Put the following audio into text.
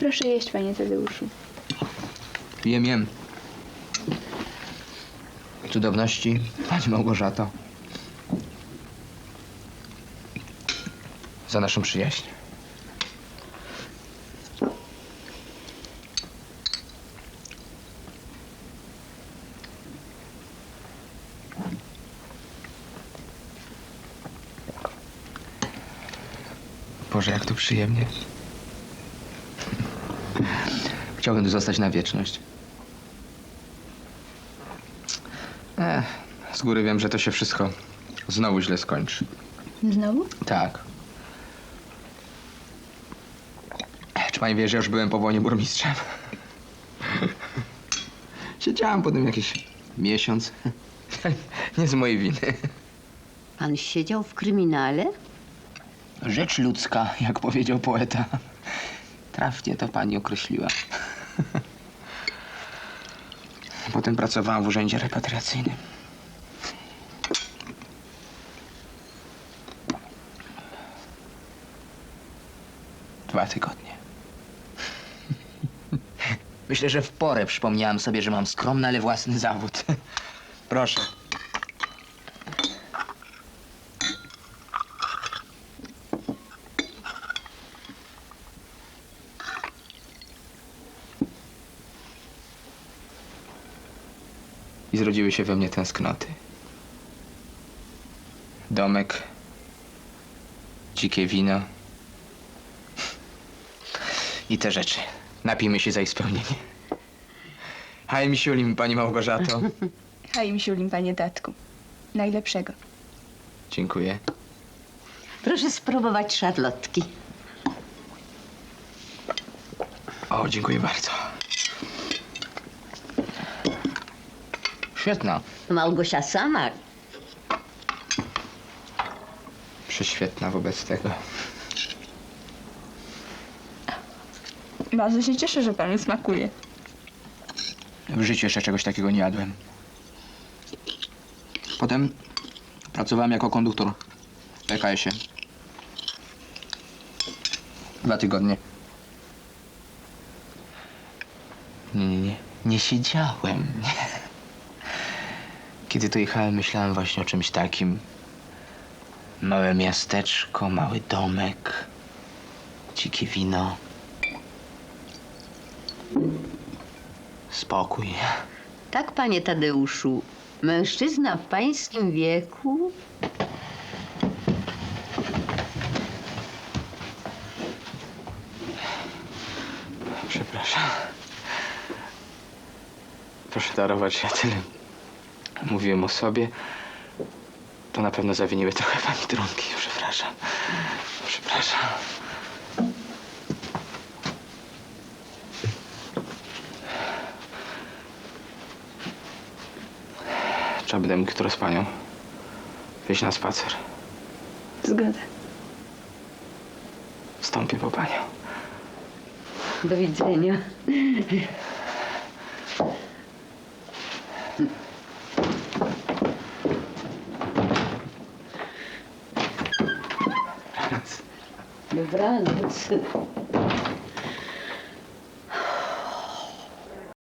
Proszę jeść, panie Tadeuszu. Jem, jem. Cudowności, pani Małgorzato. Za naszą przyjaźń. Boże, jak to przyjemnie. Chciałbym tu zostać na wieczność. Ech, z góry wiem, że to się wszystko znowu źle skończy. Znowu? Tak. Czy pani wie, że już byłem po wojnie burmistrzem? Siedziałem potem jakiś miesiąc. Nie z mojej winy. Pan siedział w kryminale? Rzecz ludzka, jak powiedział poeta. Trafnie to pani określiła. Potem pracowałam w urzędzie repatriacyjnym. Dwa tygodnie. Myślę, że w porę przypomniałam sobie, że mam skromny, ale własny zawód. Proszę. I zrodziły się we mnie tęsknoty. Domek, dzikie wino i te rzeczy. Napijmy się za ich spełnienie. Haj, misiulim, pani Małgorzato. Haj, misiulim, panie tatku. Najlepszego. Dziękuję. Proszę spróbować szarlotki. O, dziękuję bardzo. Świetna. Małgosia sama. Prześwietna wobec tego. Bardzo się cieszę, że panu smakuje. W życiu jeszcze czegoś takiego nie jadłem. Potem pracowałem jako konduktor w PKS-ie. Dwa tygodnie. Nie, nie, nie. Nie siedziałem. Kiedy tu jechałem, myślałem właśnie o czymś takim. Małe miasteczko, mały domek, dzikie wino. Spokój. Tak, panie Tadeuszu. Mężczyzna w pańskim wieku Przepraszam. Proszę darować, ja tyle mówiłem o sobie. To na pewno zawiniły trochę pani trunki. Przepraszam. Przepraszam. Trzeba będę mógł jutro z panią wyjść na spacer. Zgoda. Wstąpię po panią. Do widzenia. le bras.